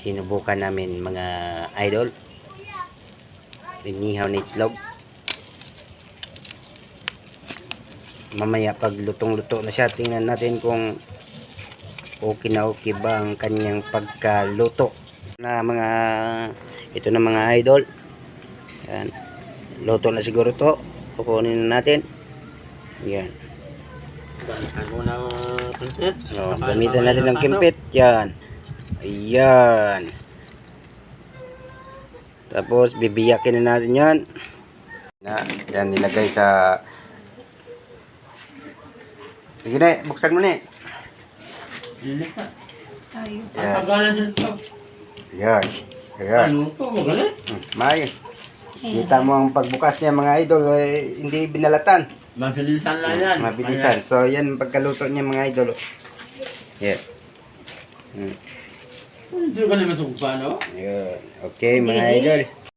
sinubukan namin mga idol. Inihaw na itlog. Mamaya pag lutong-luto na siya, tingnan natin kung okay na okay ba ang kanyang pagkaluto. Na mga, ito na mga idol. Yan. Luto na siguro to. Kukunin na natin. Yan. Ano gamitan natin ng kimpit. Yan. Ayan. Tapos, bibiyakin na natin yan. Na, yan, nilagay sa... Sige na, buksan mo na eh. Tayo. Pagalan din ito. Yan. Ayan. Ano to? Magaling. Hmm, May. Kita mo ang pagbukas niya mga idol, eh, hindi binalatan. Mabilisan lang yan. Mabilisan. So, yan ang pagkaluto niya mga idol. Yeah. Hmm. Hindi ka naman sugpa, no? Yun. Okay, mga idol.